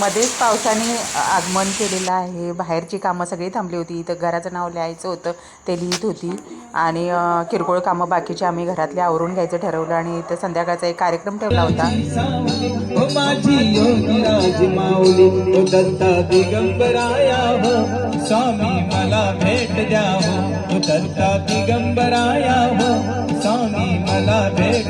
मध्येच पावसाने आगमन केलेलं आहे. बाहेरची कामं सगळी थांबली होती. इथं घराचं नाव लिहायचं होतं. ते लिहित होती. आणि किरकोळ कामं बाकीची आम्ही घरातले आवरून घ्यायचं ठरवलं आणि इथं संध्याकाळचा एक कार्यक्रम ठेवला होता. स्वामी मला भेट द्या दत्ता दिगंबराया हो स्वामी मला भेट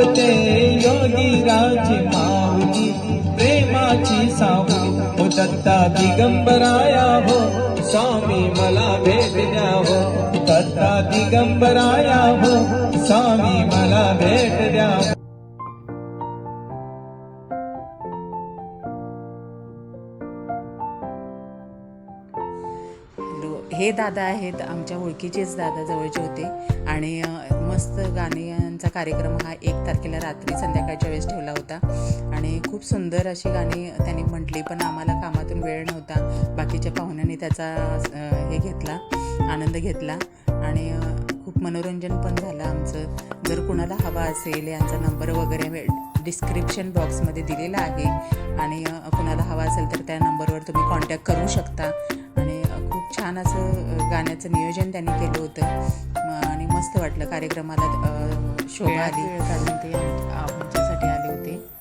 शोभते योगिराज माऊली प्रेमाची सावली हो दत्ता दिगंबराया हो स्वामी मला भेट द्या हो. दत्ता दिगंबराया हो स्वामी मला भेट द्या हो. हे. दादा आहेत आमच्या ओळखीचेच दादा जवळचे होते. आणि मस्त गाणे कार्यक्रम हा एक तारखेला रात्री संध्याकाळच्या वेळेस ठेवला होता. आणि खूप सुंदर अशी गाणी त्यांनी म्हटली पण आम्हाला कामातून वेळ नव्हता. बाकीच्या पाहुण्यांनी त्याचा हे घेतला आनंद घेतला. आणि खूप मनोरंजन पण झालं आमचं. जर कुणाला हवा असेल यांचा नंबर वगैरे डिस्क्रिप्शन बॉक्समध्ये दिलेला आहे. आणि कुणाला हवा असेल तर त्या नंबरवर तुम्ही कॉन्टॅक्ट करू शकता. आणि खूप छान असं गाण्याचं नियोजन त्यांनी केलं होतं. आणि मस्त वाटलं कार्यक्रमाला शोभा आली. वेळ ते आमच्यासाठी आले होते.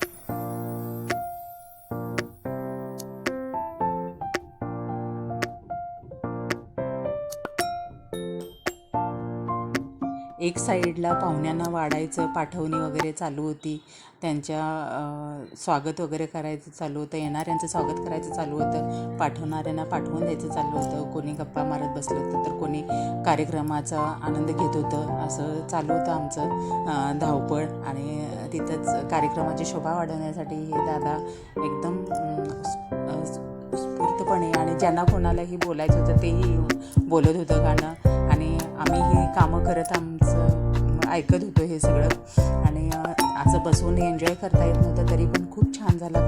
एक साईडला पाहुण्यांना वाढायचं पाठवणी वगैरे चालू होती. त्यांच्या स्वागत वगैरे करायचं चालू होतं. येणाऱ्यांचं स्वागत करायचं चालू होतं. पाठवणाऱ्यांना पाठवून द्यायचं चालू होतं. कोणी गप्पा मारत बसलं होतं तर कोणी कार्यक्रमाचा आनंद घेत होतं. असं चालू होतं आमचं धावपळ. आणि तिथंच कार्यक्रमाची शोभा वाढवण्यासाठी हे दादा एकदम स्फूर्तपणे आणि ज्यांना कोणालाही बोलायचं होतं तेही बोलत होतं गाणं. आम्ही हे कामं करत आमचं ऐकत होतो हे सगळं. आणि असं बसून एन्जॉय करता येत नव्हतं तरी पण खूप छान झालं. कारण